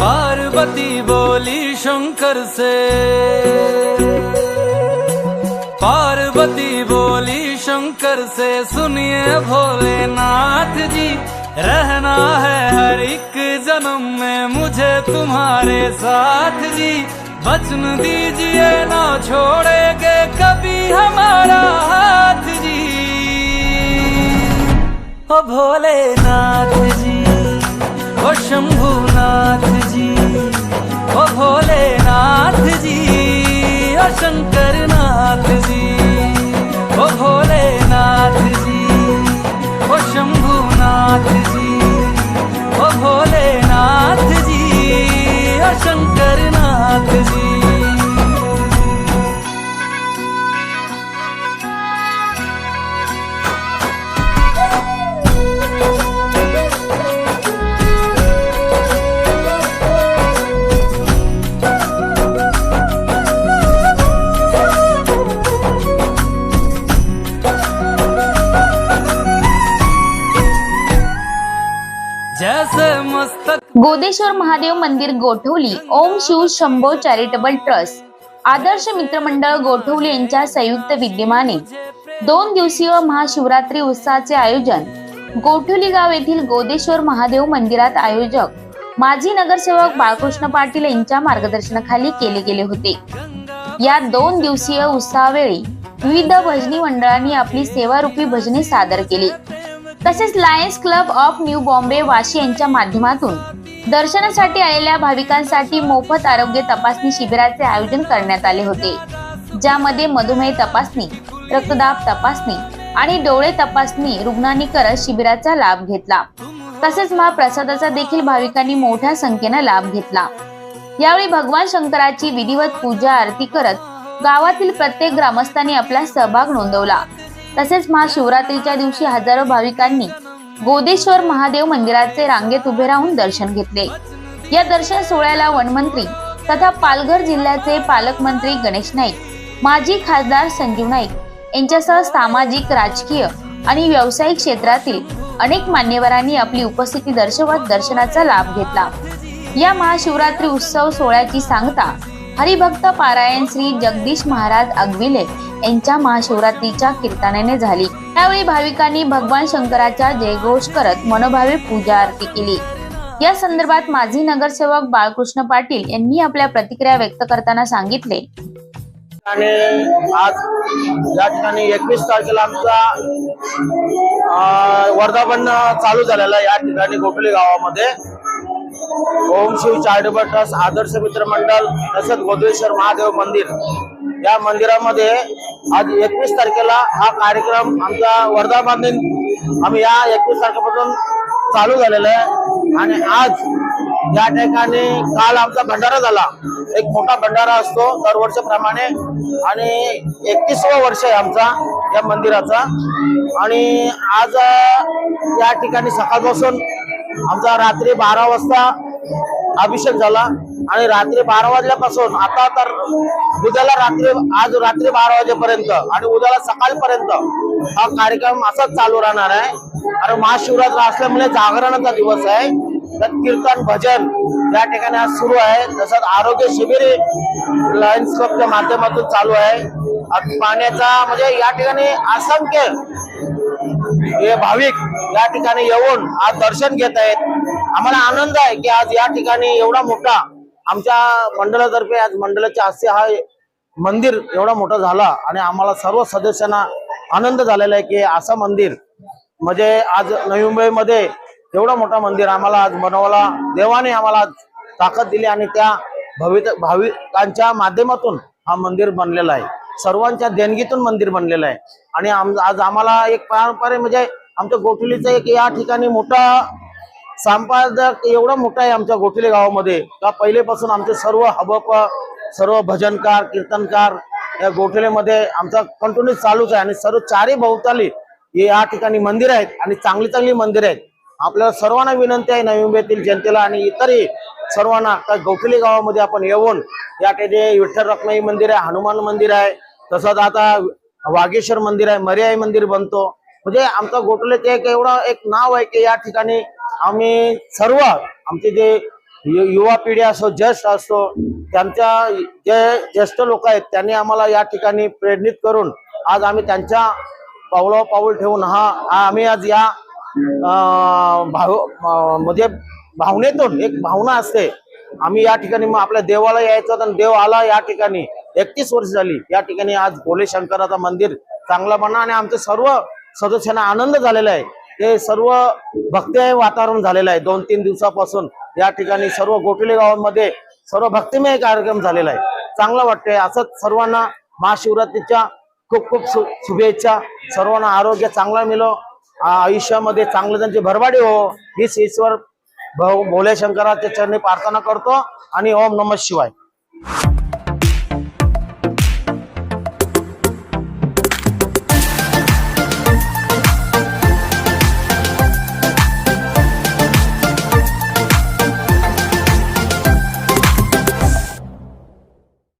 पार्वती बोली शंकर से। पार्वती बोली शंकर से। सुनिए भोलेनाथ जी। रहना है हर एक जन्म में मुझे तुम्हारे साथ जी। वचन दीजिए ना छोड़ेंगे कभी हमारा हाथ जी। ओ भोलेनाथ जी ओ शंभुनाथ गोदेश्वर महादेव मंदिर Gothavali. Om Shiv Shambho charitable trust. आदर्श मित्रमंडळ गोठवली यांच्या संयुक्त विद्यमाने. दोन दिवसीय महाशिवरात्री उत्सवाचे आयोजन. गोठवली गाव येथील गोदेश्वर महादेव मंदिरात आयोजक माजी नगरसेवक बाळकृष्ण पाटील यांच्या मार्गदर्शनाखाली केले गेले होते. या दोन दिवसीय उत्सवावेळी विविध भजनी मंडळांनी आपली सेवारूपी भजने सादर केली. तसेच Lions club of new Bombay Vashi यांच्या माध्यमातून दर्शनासाठी आलेल्या भाविकांसाठी मोफत आरोग्य तपासणी शिबिराचे आयोजन करण्यात आले होते ज्यामध्ये मधुमेह तपासणी रक्तदाब तपासणी आणि डोळे तपासणी रुग्णांनी करत शिबिराचा लाभ घेतला. तसेच महाप्रसादाचा देखील भाविकांनी मोठ्या संख्येनं लाभ घेतला. यावेळी भगवान शंकराची विधिवत पूजा आरती करत गावातील प्रत्येक ग्रामस्थांनी आपला सहभाग नोंदवला. तसेच महाशिवरात्रीच्या दिवशी हजारो भाविकांनी गोदेश्वर महादेव मंदिराचे रांगेत उभे राहून दर्शन घेतले. या दर्शन सोहळ्याला वनमंत्री तथा पालघर जिल्ह्याचे पालकमंत्री गणेश नाईक माजी खासदार संजीव नाईक यांच्यासह सामाजिक राजकीय आणि व्यावसायिक क्षेत्रातील अनेक मान्यवरांनी आपली उपस्थिती दर्शवत दर्शनाचा लाभ घेतला. या महाशिवरात्री उत्सव सोहळ्याची सांगता हरिभक्त पारायण श्री जगदीश महाराज अगविले यांच्या महाशिवरात्रीच्या कीर्तनाने झाली. त्यावेळी भाविकांनी भगवान शंकराच्या जयघोष करत मनोभावे पूजा आरती केली. या संदर्भात माजी नगरसेवक बाळकृष्ण पाटील यांनी आपल्या प्रतिक्रिया व्यक्त करताना सांगितले. आणि आज या ठिकाणी एकवीस तारखेला आमचा अं, वर्धापन चालू झालेला या ठिकाणी गोटली गावामध्ये. ओम शिव चॅरिटेबल ट्रस्ट आदर्श मित्र मंडळ तसंच गोदेश्वर महादेव मंदिर. या मंदिरामध्ये आज एकवीस तारखेला हा कार्यक्रम आमचा वर्धा दिन आम्ही या एकवीस तारखेपासून चालू झालेला आहे. आणि आज या ठिकाणी काल आमचा भंडारा झाला. एक मोठा भंडारा असतो दरवर्षीप्रमाणे. आणि एकतीसवं वर्ष आहे आमचा या मंदिराचा. आणि आज या ठिकाणी सकाळपासून आमचा रात्री बारा वाजता अभिषेक झाला आणि रात्री बारा वाजल्यापासून आता तर उद्याला रात्री आज रात्री बारा वाजेपर्यंत आणि उद्याला सकाळपर्यंत हा कार्यक्रम असाच चालू राहणार आहे. आणि महाशिवरात्र असल्यामुळे जागरणाचा दिवस आहे. तर कीर्तन भजन या ठिकाणी आज सुरू आहे. तसंच आरोग्य शिबिर लायन्स क्लबच्या माध्यमातून चालू आहे. आज पाण्याचा म्हणजे या ठिकाणी असंख्य हे भाविक या ठिकाणी येऊन आज दर्शन घेत आहेत. आम्हाला आनंद आहे की आज या ठिकाणी एवढा मोठा आमच्या मंडळातर्फे आज मंडळाच्या हस्ते हा मंदिर एवढा मोठा झाला आणि आम्हाला सर्व सदस्यांना आनंद झालेला आहे की असं मंदिर म्हणजे आज नवी मुंबईमध्ये एवढा मोठा मंदिर आम्हाला आज बनवायला देवाने आम्हाला आज ताकद दिली आणि त्या भवित भाविकांच्या माध्यमातून हा मंदिर बनलेला आहे. सर्वांच्या देणगीतून मंदिर बनलेलं आहे. आणि आज आम्हाला एक पारंपरिक म्हणजे आमच्या गोठलीचं एक या ठिकाणी मोठा संपादक एवढा मोठा आहे आमच्या गोठले गावामध्ये. का पहिलेपासून आमचे सर्व हबप सर्व भजनकार कीर्तनकार या गोठलेमध्ये आमचा कंटिन्यू चालूच आहे. आणि सर्व चारही भोवताली हे या ठिकाणी मंदिर आहेत आणि चांगली चांगली मंदिर आहेत. आपल्याला सर्वांना विनंती आहे नवी मुंबईतील जनतेला आणि इतरही सर्वांना का गोखली गावामध्ये आपण येऊन या ठिकाणी विठ्ठल रखमाई मंदिर आहे हनुमान मंदिर आहे तसंच आता वागेश्वर मंदिर आहे मर्याई मंदिर बनतो. म्हणजे आमचा ते एक एवढं एक नाव आहे की या ठिकाणी आम्ही सर्व आमचे जे यु- युवा पिढी असो ज्येष्ठ असो त्यांच्या जे ज्येष्ठ लोक आहेत त्यांनी आम्हाला या ठिकाणी प्रेरित करून आज आम्ही त्यांच्या पावलावर पाऊल ठेवून हा आम्ही आज या भाव म्हणजे भावनेतून एक भावना असते. आम्ही या ठिकाणी मग आपल्या देवाला यायचं आणि देव आला या ठिकाणी. एकतीस वर्ष झाली या ठिकाणी आज भोले शंकराचं मंदिर चांगला बना आणि आमचे सर्व सदस्यांना आनंद झालेला आहे. हे सर्व भक्तिमय वातावरण झालेलं आहे. दोन तीन दिवसापासून या ठिकाणी सर्व गोटले गावामध्ये सर्व भक्तिमय कार्यक्रम झालेला आहे. चांगलं वाटतंय. असंच सर्वांना महाशिवरात्रीच्या खूप खूप शुभेच्छा. सर्वांना आरोग्य चांगला मिळो आयुष्यामध्ये चांगलं त्यांची भरभाडी हो. हीच ईश्वर भो- भोले शंकराच्या चरणी प्रार्थना करतो आणि ओम नम शिवाय.